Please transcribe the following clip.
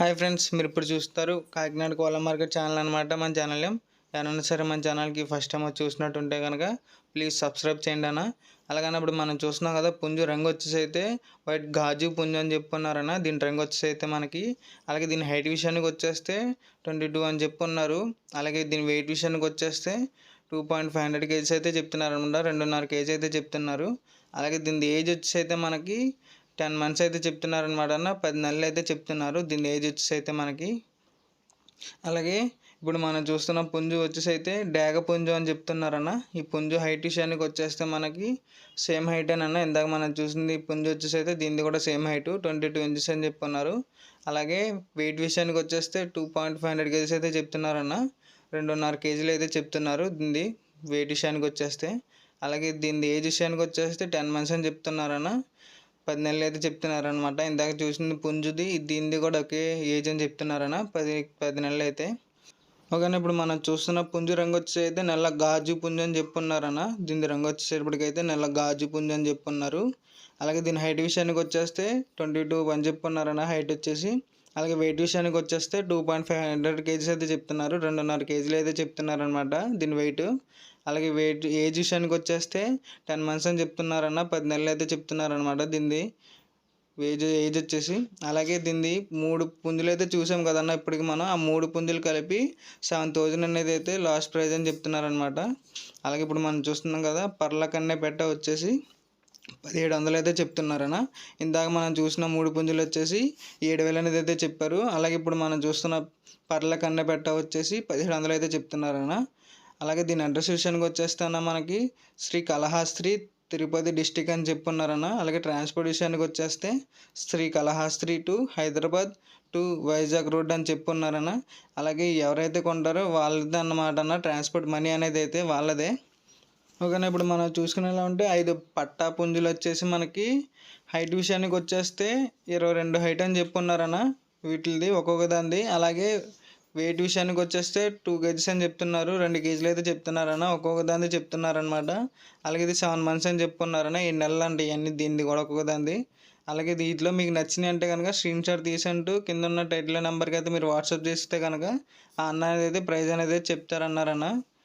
Hi friends మీరు ఇప్పుడు చూస్తారు కాకినాడ కోళ్ళ మార్కెట్ ఛానల్ అనమాట మన ఛానల్ ఎవరైనా సరే మన ఛానల్కి ఫస్ట్ టైం వచ్చి చూసినట్టుంటే కనుక ప్లీజ్ సబ్స్క్రైబ్ చేయండి అన్న. అలాగనప్పుడు మనం చూస్తున్నాం కదా పుంజు రంగు వచ్చేసి అయితే వైట్ గాజు పుంజు అని చెప్పున్నారన్న. దీని రంగు వచ్చేసి అయితే మనకి అలాగే దీని హైట్ విషయానికి వచ్చేస్తే ట్వంటీ టూ అని చెప్పున్నారు. అలాగే దీని వెయిట్ విషయానికి వచ్చేస్తే two point five hundred kgs అయితే చెప్తున్నారు అనమాట రెండున్నర కేజీ అయితే చెప్తున్నారు. అలాగే దీని ఏజ్ వచ్చేసి అయితే మనకి టెన్ మంత్స్ అయితే చెప్తున్నారు అనమాట అన్న. పది నెలలు అయితే చెప్తున్నారు. దీని ఏజ్ వచ్చేసి అయితే మనకి అలాగే ఇప్పుడు మనం చూస్తున్న పుంజు వచ్చేసి అయితే డేగ పుంజు అని చెప్తున్నారన్న ఈ పుంజు హైట్ విషయానికి వచ్చేస్తే మనకి సేమ్ హైట్ అని అన్న ఇందాక మనం చూసింది పుంజు వచ్చేసి అయితే దీనిది కూడా same height twenty two inches అని చెప్పున్నారు అలాగే వెయిట్ విషయానికి వచ్చేస్తే two point five hundred kgs అయితే చెప్తున్నారన్న రెండున్నర కేజీలు అయితే చెప్తున్నారు దీనిది వెయిట్ విషయానికి వచ్చేస్తే. అలాగే దీని ఏజ్ విషయానికి వచ్చేస్తే టెన్ మంత్స్ అని చెప్తున్నారన్న పది నెలలు అయితే చెప్తున్నారనమాట ఇందాక చూసింది పుంజుది దీనిది కూడా ఒకే ఏజ్ అని చెప్తున్నారన పది పది నెలలు అయితే. ఓకేనా ఇప్పుడు మనం చూస్తున్న పుంజు రంగు వచ్చి అయితే నల్ల గాజు పుంజు అని చెప్పున్నారన దీని రంగు వచ్చేటప్పటికైతే నల్ల గాజు పుంజు అని చెప్పున్నారు. అలాగే దీని హైట్ విషయానికి వచ్చేస్తే ట్వంటీ టూ అని చెప్పున్నారన హైట్ వచ్చేసి. అలాగే వెయిట్ విషయానికి వచ్చేస్తే two point five hundred kgs అయితే చెప్తున్నారు. రెండున్నర కేజీలు అయితే చెప్తున్నారనమాట దీని వెయిట్. అలాగే వెయిట్ ఏజ్ విషయానికి వచ్చేస్తే టెన్ మంత్స్ అని చెప్తున్నారన్న పది నెలలు అయితే చెప్తున్నారనమాట దీనిది. ఏజ్ ఏజ్ వచ్చేసి. అలాగే దీనిది మూడు పుంజులు అయితే చూసాం కదన్న ఇప్పటికి మనం ఆ మూడు పుంజులు కలిపి సెవెన్ థౌజండ్ అనేది అయితే లాస్ట్ ప్రైజ్ అని చెప్తున్నారనమాట అలాగే ఇప్పుడు మనం చూస్తున్నాం కదా పర్ల కన్నే పెట్ట వచ్చేసి పదిహేడు వందలు అయితే చెప్తున్నారన్న. ఇందాక మనం చూసిన మూడు పుంజులు వచ్చేసి ఏడు వేలు అనేది అయితే చెప్పారు. అలాగే ఇప్పుడు మనం చూస్తున్న పర్ల కన్నె పెట్ట వచ్చేసి పదిహేడు వందలు అయితే చెప్తున్నారన్న. అలాగే దీని అడ్రస్ విషయానికి వచ్చేస్తాన మనకి శ్రీ కళహాస్త్రి తిరుపతి డిస్టిక్ అని చెప్పున్నారన్న. అలాగే ట్రాన్స్పోర్ట్ విషయానికి వచ్చేస్తే Sri Kalahasti to Hyderabad to Vizag road అని చెప్పున్నారన్న. అలాగే ఎవరైతే కొంటారో వాళ్ళది అన్నమాట అన్న. ట్రాన్స్పోర్ట్ మనీ అనేది అయితే వాళ్ళదే. ఓకేనా ఇప్పుడు మనం చూసుకునేలా ఉంటే ఐదు పట్టా పుంజులు వచ్చేసి మనకి హైట్ విషయానికి వచ్చేస్తే ఇరవై రెండు హైట్ అని చెప్పున్నారన్న. వీటిది ఒక్కొక్క దానిది అలాగే వెయిట్ విషయానికి వచ్చేస్తే టూ కేజీస్ అని చెప్తున్నారు రెండు కేజీలు అయితే చెప్తున్నారన్న ఒక్కొక్క దాని చెప్తున్నారనమాట అలాగే ఇది సెవెన్ మంత్స్ అని చెప్పుకున్నారన్న ఈ నెలలు అంటే ఇవన్నీ దీనిది కూడా ఒక్కొక్క దానిది అలాగే దీంట్లో మీకు నచ్చినాయి అంటే కనుక స్క్రీన్ షాట్ తీసంటూ కింద ఉన్న టైటిల్ నెంబర్కి అయితే మీరు వాట్సాప్ చేస్తే కనుక ఆ అన్న అనేది అయితే ప్రైజ్ అనేది చెప్తారన్నారన్న.